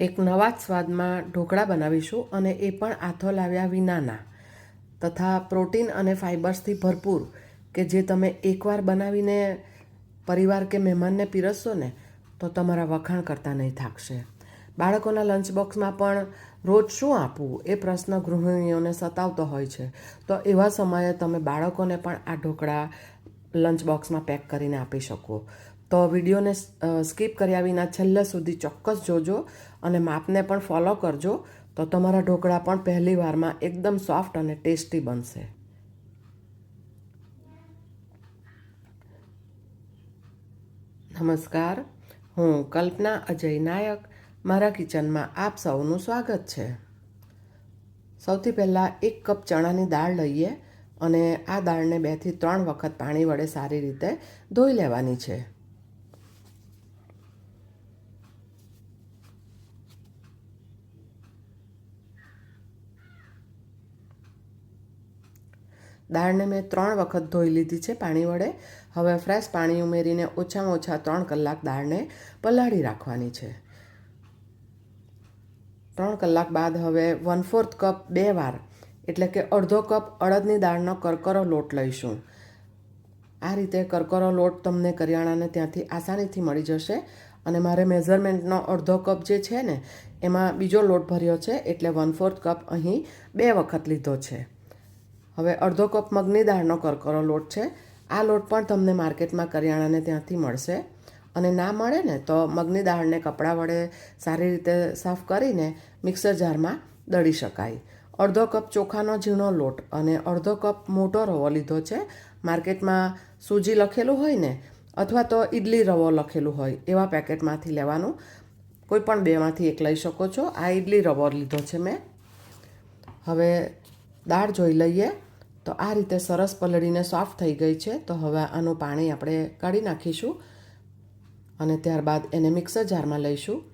એક નવા જ સ્વાદમાં ઢોકળા બનાવીશું અને એ પણ આથો લાવ્યા વિનાના. તથા પ્રોટીન અને ફાઇબર્સથી ભરપૂર કે જે તમે એકવાર બનાવીને પરિવાર કે મહેમાનને પીરસશો ને, તો તમારા વખાણ કરતા નહીં થાકશે. બાળકોના લંચ બોક્સમાં પણ રોજ શું આપવું એ પ્રશ્ન ગૃહિણીઓને સતાવતો હોય છે. તો એવા સમયે તમે બાળકોને પણ આ ઢોકળા લંચ બોક્સમાં પેક કરીને આપી શકો. તો વિડીયોને સ્કીપ કર્યા વિના છેલ્લે સુધી ચોક્કસ જોજો અને માપને પણ ફોલો કરજો તો તમારા ઢોકળા પણ પહેલી વારમાં એકદમ સોફ્ટ અને ટેસ્ટી બનશે. નમસ્કાર, હું કલ્પના અજય નાયક. મારા કિચનમાં આપ સૌનું સ્વાગત છે. સૌથી પહેલાં એક કપ ચણાની દાળ લઈએ અને આ દાળને બેથી ત્રણ વખત પાણી વડે સારી રીતે ધોઈ લેવાની છે. દાળને મેં ત્રણ વખત ધોઈ લીધી છે પાણી વડે. હવે ફ્રેશ પાણી ઉમેરીને ઓછામાં ઓછા ત્રણ કલાક દાળને પલાળી રાખવાની છે. ત્રણ કલાક બાદ હવે વન ફોર્થ કપ બે વાર, એટલે કે અડધો કપ અડદની દાળનો કરકરો લોટ લઈશું. આ રીતે કરકરો લોટ તમને કરિયાણાને ત્યાંથી આસાનીથી મળી જશે અને મારે મેઝરમેન્ટનો અડધો કપ જે છે ને, એમાં બીજો લોટ ભર્યો છે, એટલે વન ફોર્થ કપ અહીં બે વખત લીધો છે. હવે અડધો કપ મગની દાળનો કરકરો લોટ છે. આ લોટ પણ તમને માર્કેટમાં કરિયાણાને ત્યાંથી મળશે. અને ના મળે ને તો મગની દાળને કપડાં વડે સારી રીતે સાફ કરીને મિક્સર જારમાં દળી શકાય. અડધો કપ ચોખાનો ઝીણો લોટ અને અડધો કપ મોટો રવો લીધો છે. માર્કેટમાં સૂજી લખેલું હોય ને, અથવા તો ઇડલી રવો લખેલું હોય, એવા પેકેટમાંથી લેવાનું. કોઈ પણ બેમાંથી એક લઈ શકો છો. આ ઇડલી રવો લીધો છે મેં. હવે દાળ જોઈ લઈએ. તો આ રીતે સરસ પલળીને સોફ્ટ થઈ ગઈ છે. તો હવે આનું પાણી આપણે કાઢી નાખીશું અને ત્યારબાદ એને મિક્સર જારમાં લઈશું.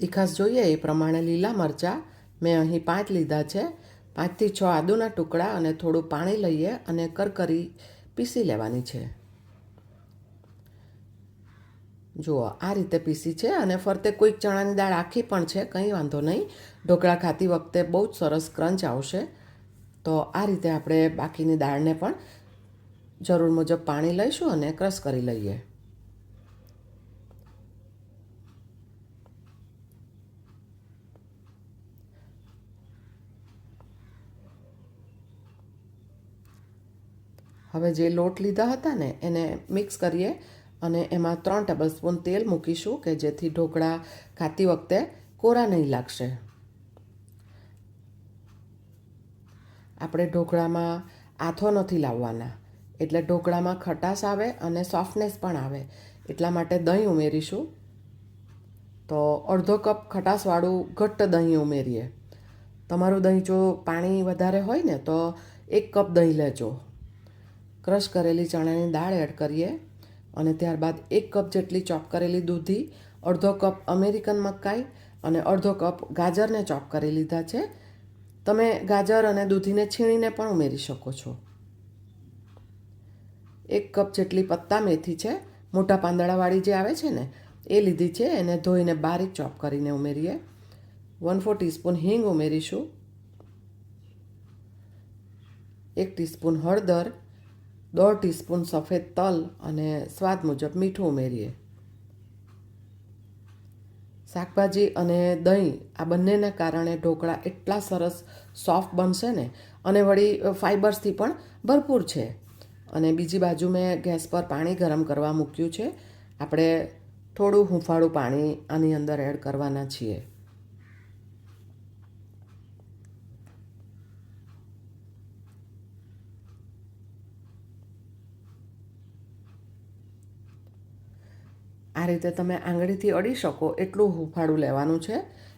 તીખાસ જોઈએ એ પ્રમાણે લીલા મરચાં. મેં અહીં પાંચ લીધા છે. પાંચથી છ આદુના ટુકડા અને થોડું પાણી લઈએ અને કરકરી પીસી લેવાની છે. જુઓ, આ રીતે પીસી છે અને ફરતે કોઈક ચણાની દાળ આખી પણ છે, કંઈ વાંધો નહીં. ઢોકળા ખાતી વખતે બહુ જ સરસ ક્રંચ આવશે. તો આ રીતે આપણે બાકીની દાળને પણ જરૂર મુજબ પાણી લઈશું અને ક્રશ કરી લઈએ. હવે જે લોટ લીધા હતા ને, એને મિક્સ કરીએ. અને એમાં ત્રણ ટેબલ સ્પૂન તેલ મૂકીશું કે જેથી ઢોકળા ખાતી વખતે કોરા નહીં લાગશે. આપણે ઢોકળામાં આથો નથી લાવવાના, એટલે ઢોકળામાં ખટાશ આવે અને સોફ્ટનેસ પણ આવે. એટલા માટે દહીં ઉમેરીશું. તો અડધો કપ ખટાશવાળું ઘટ્ટ દહીં ઉમેરીએ. તમારું દહીં જો પાણી વધારે હોય ને તો એક કપ દહીં લેજો. ક્રશ કરેલી ચણાની દાળ એડ કરીએ. અને ત્યારબાદ એક કપ જેટલી ચોપ કરેલી દૂધી, અડધો કપ અમેરિકન મકાઈ અને અડધો કપ ગાજરને ચોપ કરી લીધા છે. તમે ગાજર અને દૂધીને છીણીને પણ ઉમેરી શકો છો. એક કપ જેટલી પત્તા મેથી છે. મોટા પાંદડાવાળી જે આવે છે ને, એ લીધી છે. એને ધોઈને બારીક ચોપ કરીને ઉમેરીએ. વન ફોર ટીસ્પૂન હિંગ ઉમેરીશું. એક ટીસ્પૂન હળદર. દોઢ ટીસ્પૂન સફેદ તલ અને સ્વાદ મુજબ મીઠું ઉમેરીએ. શાકભાજી અને દહીં આ બંનેના કારણે ઢોકળા એટલા સરસ સોફ્ટ બનશે ને અને વળી ફાઇબર્સથી પણ ભરપૂર છે. અને બીજી બાજુ મેં ગેસ પર પાણી ગરમ કરવા મૂક્યું છે. આપણે થોડું હુંફાળું પાણી આની અંદર એડ કરવાના છીએ. આ રીતે તમે આંગળીથી અડી શકો એટલું હુંફાળું લેવાનું છે.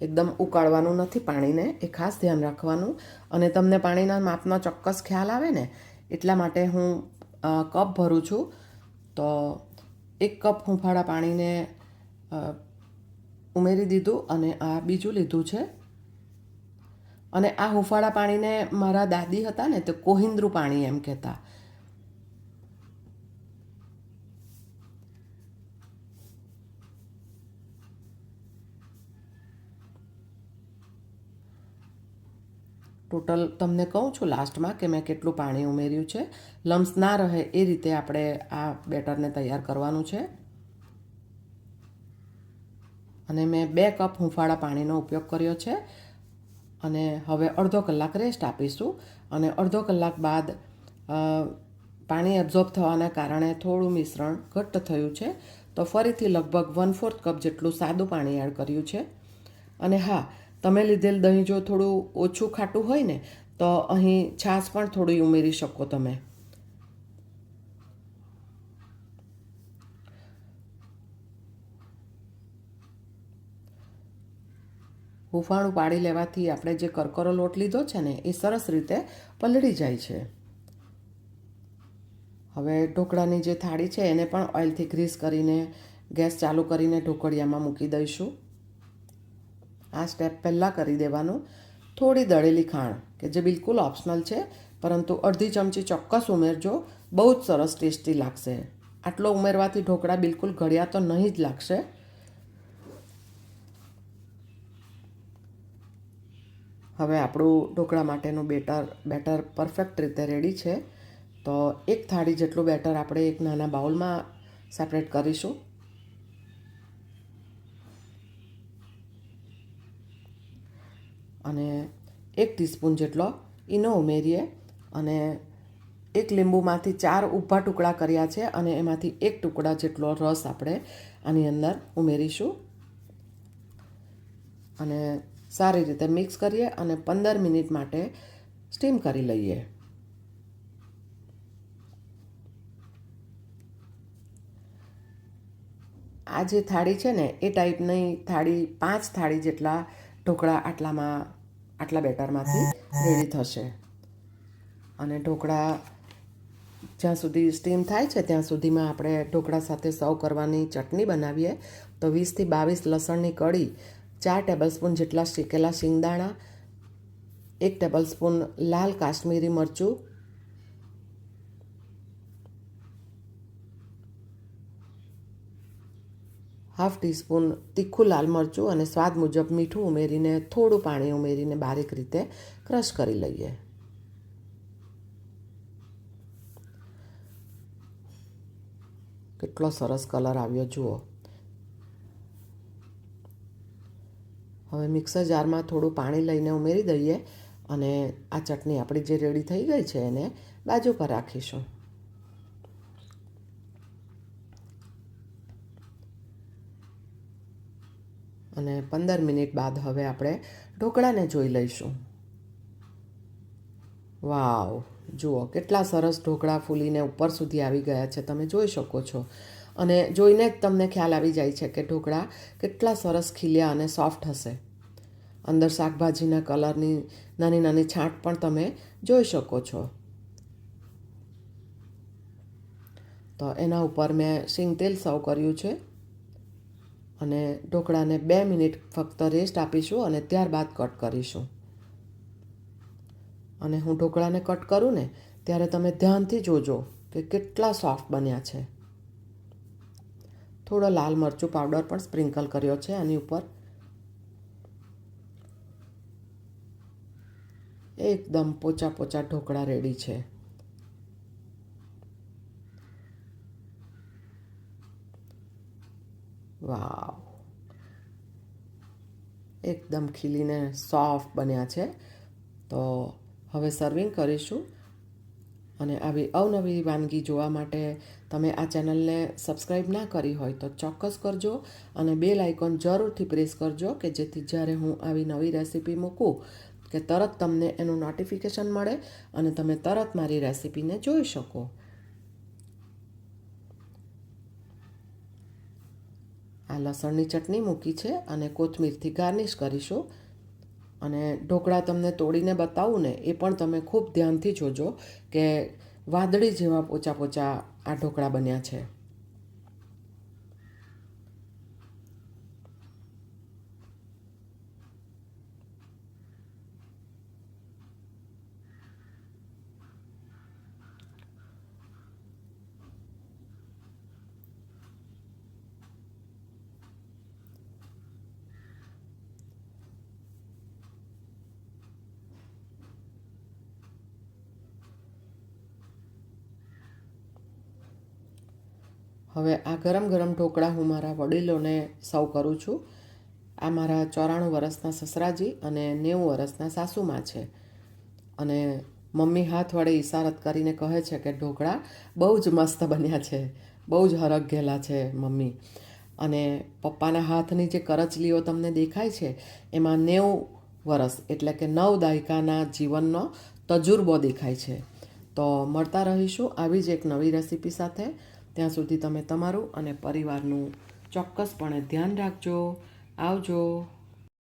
એકદમ ઉકાળવાનું નથી પાણીને, એ ખાસ ધ્યાન રાખવાનું. અને તમને પાણીના માપનો ચોક્કસ ખ્યાલ આવે ને, એટલા માટે હું કપ ભરું છું. તો એક કપ હુંફાળા પાણીને ઉમેરી દીધું અને આ બીજું લીધું છે. અને આ હુંફાળા પાણીને મારા દાદી હતા ને, તે કોહિન્દ્રુ પાણી એમ કહેતા. ટોટલ તમને કહું છું લાસ્ટમાં કે મેં કેટલું પાણી ઉમેર્યું છે. લમ્સ ના રહે એ રીતે આપણે આ બેટરને તૈયાર કરવાનું છે. અને મેં બે કપ હુંફાળા પાણીનો ઉપયોગ કર્યો છે. અને હવે અડધો કલાક રેસ્ટ આપીશું. અને અડધો કલાક બાદ પાણી એબ્ઝોર્બ થવાના કારણે થોડું મિશ્રણ ઘટ્ટ થયું છે. તો ફરીથી લગભગ વન ફોર્થ કપ જેટલું સાદું પાણી એડ કર્યું છે. અને હા તમે લીધેલ દહીં જો થોડું ઓછું ખાટું હોય ને, તો અહીં છાશ પણ થોડી ઉમેરી શકો તમે. હુંફાળું પાડી લેવાથી આપણે જે કરકરો લોટ લીધો છે ને, એ સરસ રીતે પલળી જાય છે. હવે ઢોકળાની જે થાળી છે, એને પણ ઓઇલથી ગ્રીસ કરીને, ગેસ ચાલુ કરીને ઢોકળિયામાં મૂકી દઈશું. આ સ્ટેપ પહેલાં કરી દેવાનું. થોડી દળેલી ખાણ, કે જે બિલકુલ ઓપ્શનલ છે, પરંતુ અડધી ચમચી ચોક્કસ ઉમેરજો. બહુ જ સરસ ટેસ્ટી લાગશે. આટલો ઉમેરવાથી ઢોકળા બિલકુલ ઘડિયા તો નહીં જ લાગશે. હવે આપણું ઢોકળા માટેનું બેટર બેટર પરફેક્ટ રીતે રેડી છે. તો એક થાળી જેટલું બેટર આપણે એક નાના બાઉલમાં સેપરેટ કરીશું. અને એક ટીસ્પૂન જેટલો ઇનો ઉમેરીએ અને એક લીંબુમાંથી ચાર ઊભા ટુકડા કર્યા છે અને એમાંથી એક ટુકડા જેટલો રસ આપણે આની અંદર ઉમેરીશું. અને સારી રીતે મિક્સ કરીએ અને પંદર મિનિટ માટે સ્ટીમ કરી લઈએ. આ જે થાળી છે ને, એ ટાઈપની થાળી પાંચ થાળી જેટલા ઢોકળા આટલામાં, આટલા બેટરમાંથી રેડી થશે. અને ઢોકળા જ્યાં સુધી સ્ટીમ થાય છે, ત્યાં સુધીમાં આપણે ઢોકળા સાથે સર્વ કરવાની ચટણી બનાવીએ. તો વીસથી બાવીસ લસણની કળી, ચાર ટેબલસ્પૂન જેટલા શેકેલા શિંગદાણા, એક ટેબલસ્પૂન લાલ કાશ્મીરી મરચું હાફ ટીસ્પૂન તીખું લાલ મરચું અને સ્વાદ મુજબ મીઠું ઉમેરીને થોડું પાણી ઉમેરીને બારીક રીતે ક્રશ કરી લઈએ. કેટલો સરસ કલર આવ્યો, જુઓ. હવે મિક્સર જારમાં થોડું પાણી લઈને ઉમેરી દઈએ અને આ ચટણી આપણી જે રેડી થઈ ગઈ છે એને બાજુ પર રાખીશું. અને પંદર મિનિટ બાદ હવે આપણે ઢોકળાને જોઈ લઈશું. વાવ, જુઓ કેટલા સરસ ઢોકળા ફૂલીને ઉપર સુધી આવી ગયા છે, તમે જોઈ શકો છો. અને જોઈને જ તમને ખ્યાલ આવી જાય છે કે ઢોકળા કેટલા સરસ ખીલ્યા અને સોફ્ટ હશે. અંદર શાકભાજીના કલરની નાની નાની છાંટ પણ તમે જોઈ શકો છો. તો એના ઉપર મેં સિંગ તેલ સર્વ કર્યું છે. અને ઢોકળાને બે મિનિટ ફક્ત રેસ્ટ આપીશું અને ત્યારબાદ કટ કરીશું. અને હું ઢોકળાને કટ કરું ને, ત્યારે તમે ધ્યાનથી જોજો કે કેટલા સોફ્ટ બન્યા છે. થોડો લાલ મરચું પાવડર પણ સ્પ્રિંકલ કર્યો છે આની ઉપર. એકદમ પોચા પોચા ઢોકળા રેડી છે. વાવ એકદમ ખીલીને સોફ્ટ બન્યા છે. તો હવે સર્વિંગ કરીશું. અને આવી અવનવી વાનગી જોવા માટે તમે આ ચેનલને સબસ્ક્રાઈબ ના કરી હોય તો ચોક્કસ કરજો અને બેલ આઇકોન જરૂરથી પ્રેસ કરજો કે જેથી જ્યારે હું આવી નવી રેસીપી મૂકું કે તરત તમને એનું નોટિફિકેશન મળે અને તમે તરત મારી રેસીપીને જોઈ શકો. આ લસણની ચટણી મૂકી છે અને કોથમીરથી ગાર્નિશ કરીશું. અને ઢોકળા તમને તોડીને બતાવું ને, એ પણ તમે ખૂબ ધ્યાનથી જોજો કે વાદળી જેવા પોચા પોચા આ ઢોકળા બન્યા છે. હવે આ ગરમ ગરમ ઢોકળા હું મારા વડીલોને સૌ કરું છું. આ મારા ચોરાણું વર્ષના સસરાજી અને નેવું વર્ષના સાસુમાં છે. અને મમ્મી હાથ વડે ઇશારત કરીને કહે છે કે, ઢોકળા બહુ જ મસ્ત બન્યા છે. બહુ જ હરખ છે, મમ્મી. અને પપ્પાના હાથની જે કરચલીઓ તમને દેખાય છે, એમાં નેવું વરસ એટલે કે નવ દાયકાના જીવનનો તજુર્બો દેખાય છે. તો મળતા રહીશું આવી જ એક નવી રેસીપી સાથે. ત્યાં સુધી તમે તમારું અને પરિવારનું ચોક્કસપણે ધ્યાન રાખજો. આવજો.